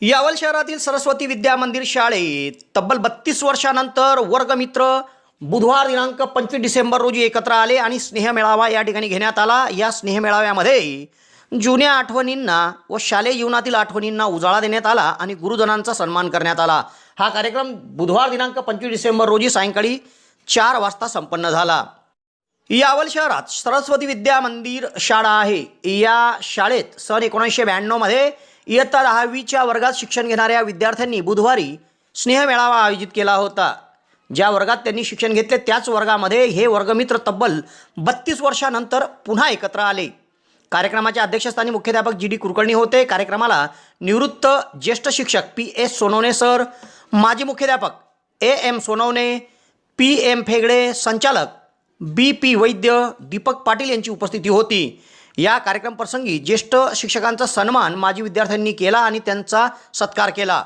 यावल शहरातील सरस्वती विद्या मंदिर शाळेत तब्बल बत्तीस वर्षानंतर वर्गमित्र बुधवार दिनांक पंचवीस डिसेंबर रोजी एकत्र आले आणि स्नेहमेळावा या ठिकाणी घेण्यात आला. या स्नेहमेळाव्यामध्ये जुन्या आठवणींना व शालेय जीवनातील आठवणींना उजाळा देण्यात आला आणि गुरुजनांचा सन्मान करण्यात आला. हा कार्यक्रम बुधवार दिनांक पंचवीस डिसेंबर रोजी सायंकाळी चार वाजता संपन्न झाला. यावल शहरात सरस्वती विद्या मंदिर शाळा आहे. या शाळेत सन एकोणीसशे ब्याण्णवमध्ये इयत्ता दहावीच्या वर्गात शिक्षण घेणाऱ्या विद्यार्थ्यांनी बुधवारी स्नेहमेळावा आयोजित केला होता. ज्या वर्गात त्यांनी शिक्षण घेतले त्याच वर्गामध्ये हे वर्गमित्र तब्बल बत्तीस वर्षानंतर पुन्हा एकत्र आले. कार्यक्रमाच्या अध्यक्षस्थानी मुख्याध्यापक जी डी कुलकर्णी होते. कार्यक्रमाला निवृत्त ज्येष्ठ शिक्षक पी एस सोनवणे सर माजी मुख्याध्यापक A M Sonawane P M Phegade संचालक बी पी वैद्य दीपक पाटील यांची उपस्थिती होती. या कार्यक्रमप्रसंगी ज्येष्ठ शिक्षकांचा सन्मान माजी विद्यार्थ्यांनी केला आणि त्यांचा सत्कार केला.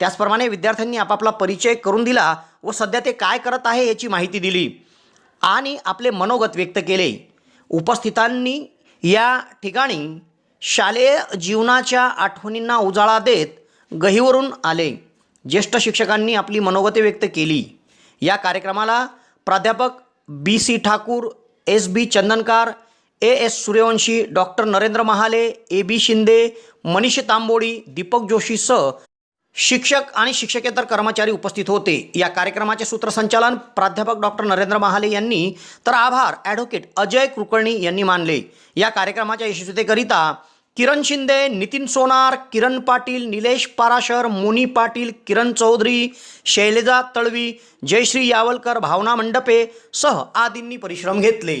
त्याचप्रमाणे विद्यार्थ्यांनी आपापला परिचय करून दिला व सध्या ते काय करत आहे याची माहिती दिली आणि आपले मनोगत व्यक्त केले. उपस्थितांनी या ठिकाणी शालेय जीवनाच्या आठवणींना उजाळा देत गहीवरून आले. ज्येष्ठ शिक्षकांनी आपली मनोगते व्यक्त केली. या कार्यक्रमाला प्राध्यापक B C Thakur S B Chandankar A S Suryavanshi doctor Narendra Mahale A B Shinde Manish Tambodi Deepak जोशीसह शिक्षक आणि शिक्षकेतर कर्मचारी उपस्थित होते. या कार्यक्रमाचे सूत्रसंचालन प्राध्यापक डॉक्टर नरेंद्र महाले यांनी तर आभार ॲडव्होकेट अजय कुलकर्णी यांनी मानले. या कार्यक्रमाच्या यशस्वीतेकरिता किरण शिंदे नितीन सोनार किरण पाटील निलेश पाराशर मुनी पाटील किरण चौधरी शैलजा तळवी जयश्री यावलकर भावना मंडपे सह आदींनी परिश्रम घेतले.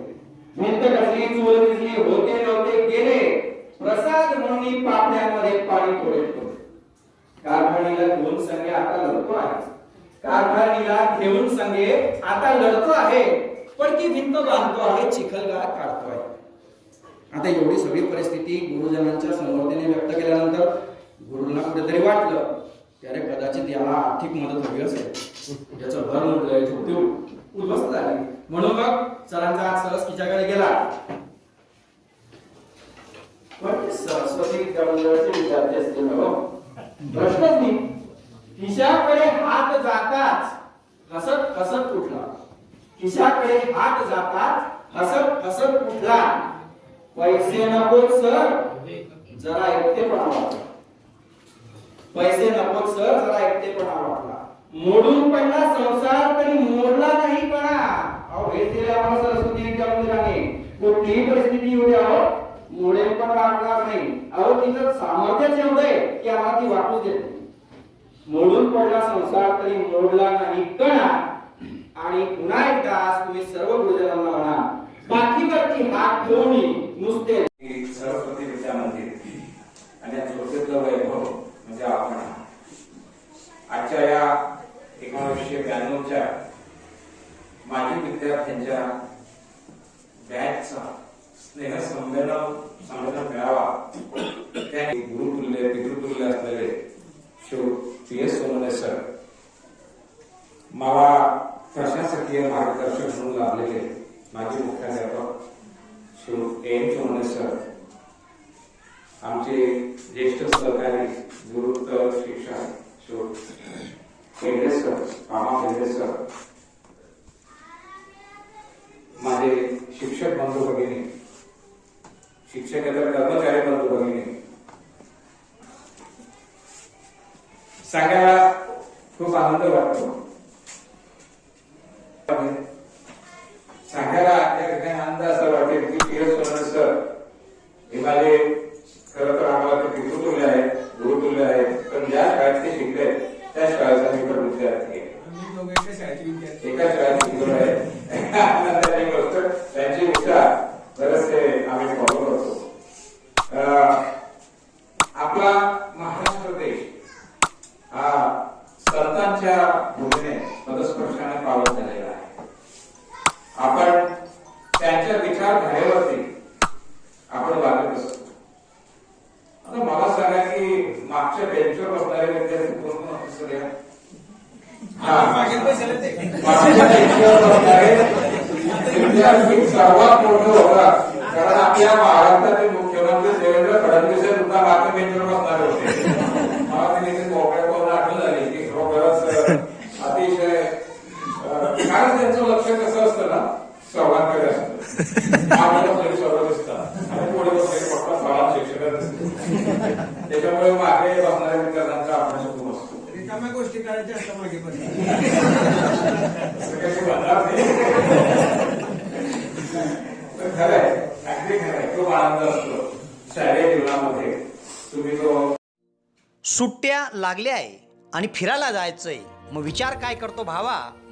असते भिंत चूल दिसली होते नव्हते गेले. प्रसाद म्हणून पापण्यामध्ये पाणी थोडे थोडे कारभारणीला घेऊन संघे आता लढतो आहे. कारभारणीला घेऊन संगे आता लढतो आहे. पण ती भिंत बांधतो आहे चिखलगाळ काढतो आहे. आता एवढी सगळी परिस्थिती गुरुजनांच्या समोरतेने व्यक्त केल्यानंतर गुरुंना कुठेतरी वाटलं त्याने अरे कदाचित याला आर्थिक मदत हवी असेल. त्याचं भर मोडलंय झोपती उद्ध्वस्त झाली. म्हणून मग सरांचा हात सरस तिच्याकडे गेला. पण सरस्वती विद्यामंडळाचे विद्यार्थी असतील प्रश्नच नाही. खिशाकडे हात जाताच हसत हसत उठला. खिशाकडे हात जाताच हसत हसत उठला. पैसे नको सर. जरा एकटेपणा वाटला. पैसे नको सर. जरा एकटेपणा वाटला. मोडून पडला संसार तरी मोडला नाही पणा अहो हे दिले आम्हाला सरस्वती विद्या कुठलीही परिस्थिती येऊ द्या मुळे पण वाटणार नाही अहो तिचं सामर्थ्यच एवढं आहे की आम्हाला ती वाटूच देत नाही. मोडून पडला संसार तरी मोडला नाही कणा आणि पुन्हा एकदा आज तुम्ही सर्व गुरुजनांना म्हणा बाकीवरती हात ठेवणी नुसते की सरस्वती विद्या मंदिर आणि या ज्योतिर्ग वैभव म्हणजे आपण आजच्या या एकोणीसशे ब्याण्णवच्या माजी विद्यार्थ्यांच्या बॅचचा स्नेह संमेलन संमेलन मेळावा. त्या गुरुतुल्य पितृतुल्य असलेले Shiv P S Sonawane sir मला प्रशासकीय मार्गदर्शक म्हणून लाभलेले माजी मुख्याध्यापक शिव एम चोमने सर आमचे ज्येष्ठ सहकारी निवृत्त शिक्षण शिव केंद्रे सर मामा केंद्रे सर शिक्षक बंधू भगिनी. शिक्षकेतर कर्मचारी बंधू भगिनी. सांगायला खूप आनंद वाटतो सांगायला त्या ठिकाणी आनंद असा वाटेल की पी एस सोनवणे सर हे माझे खरं तर आम्हाला ते पितृतुल्य आहेत गुरुतुल्य आहेत पण ज्या शाळेत ते शिकले त्या शाळेचा मी पण विद्यार्थी आहे एका शाळेत शिकलो आहे आनंदाची गोष्ट त्यांची विचार बरेचसे आम्ही फॉलो करतो अं, आपला महाराष्ट्र देश हा संतांच्या भूमीने पदस्पर्शाने पावत झालेला आहे आपण त्यांच्या विचारधारेवरती आपण वागत असतो. आता मला सांगा की मागच्या बेंचवर बसणारे विद्यार्थी कोण कोण हा, विद्यार्थी सर्वात मोठं होता कारण आपल्या महाराष्ट्राचे मुख्यमंत्री देवेंद्र फडणवीस हे सुद्धा मागच्या बेंचवर बसणारे होते मला ते तिथे मोकळ्या करून आठवण झाली की खरोखरच अ, अतिशय अ, कारण कसं असतं ना असतं. दिसतात. आणि पुढे बसलेले फक्त दिसतात त्याच्यामुळे मागे बसणाऱ्या विद्यार्थ्यांचा खूप असतो. रिकाम्या गोष्टी करायच्या असतात मागे पण. खरं आहे अगदी खरं आहे. खूप आनंद असतो शालेय जीवनामध्ये. तुम्ही तो सुट्ट्या लागल्या आहे आणि फिरायला जायचंय. मग विचार काय करतो भावा?